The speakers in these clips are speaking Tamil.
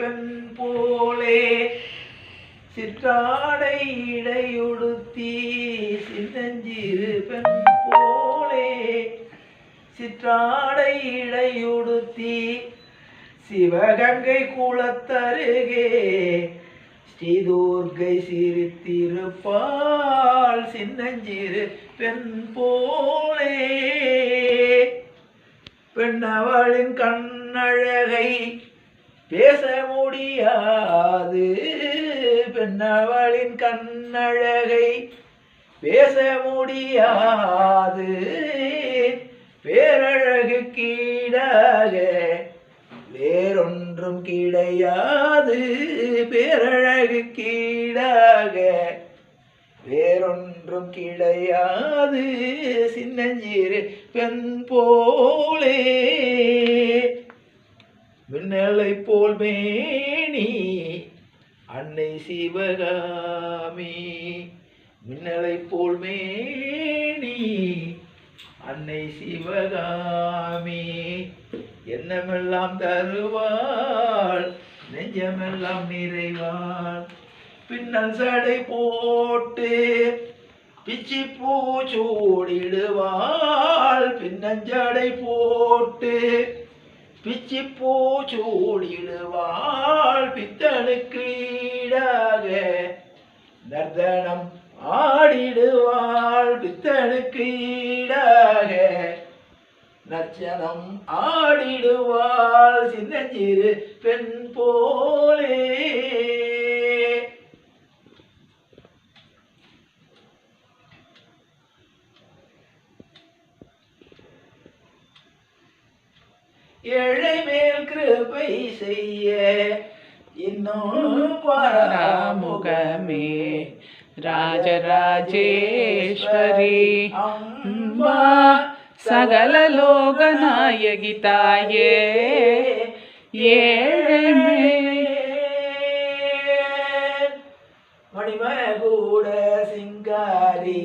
கண் போலே சிற்றாடை இடையுடுத்தி சின்னஞ்சிறு பெண் போலே சிற்றாடை இடையுடுத்தி சிவகங்கை குளத்தருகே ஸ்ரீதூர்கை சிரித்திருப்பால் சின்னஞ்சிறு பெண் போலே. பெண்ணவளின் கண்ணழகை பேச முடியாது. பெண்ணவளின் கண்ணழகை பேச முடியாது. பேரழகு கீழாக வேறொன்றும் கிடையாது. பேரழகு கீழாக வேறொன்றும் கிடையாது. சின்னஞ்சிறு பெண் போலே மின்னலை போல் மேனி அன்னை சிவகாமி. மின்னலை போல் மேனி அன்னை சிவகாமி. என்னமெல்லாம் தருவாள் நெஞ்சமெல்லாம் நிறைவாள். பின்னல் சடை போட்டு பிச்சி பூச்சூடிடுவாள் பின்னஞ்சடை போட்டு பிச்சி பூ சூடிடுவாள் பித்தனுக்கு ஈடாக. நர்தனம் ஆடிடுவாள் பித்தனுக்கு ஈடாக. நச்சனம் ஆடிடுவாள் சின்னஞ்சிறு பெண் போலே. ஏழை மேல் கிருபை செய்ய. இன்னும் பராமுகமே ராஜராஜேஸ்வரி அம்மா சகல லோக நாயகி தாயே ஏழமே மணிமகூட சிங்காரி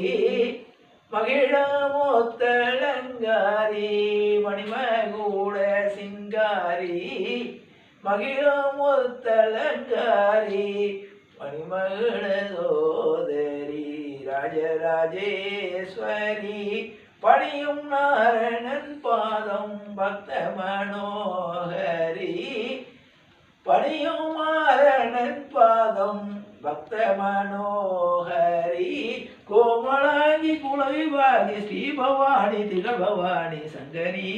மகிழமோத்தலங்காரி மணிம மகிழமோத்தலங்காரி மணிமகள சோதரி ராஜராஜேஸ்வரி பணியும் நாரணன் பாதம் பக்த மனோகரி பணியும் மாரணன் பாதம் பக்த மனோகரி கோமலாங்கி குலவிவாகி ஸ்ரீ பவானி திகழ் பவானி சங்கரி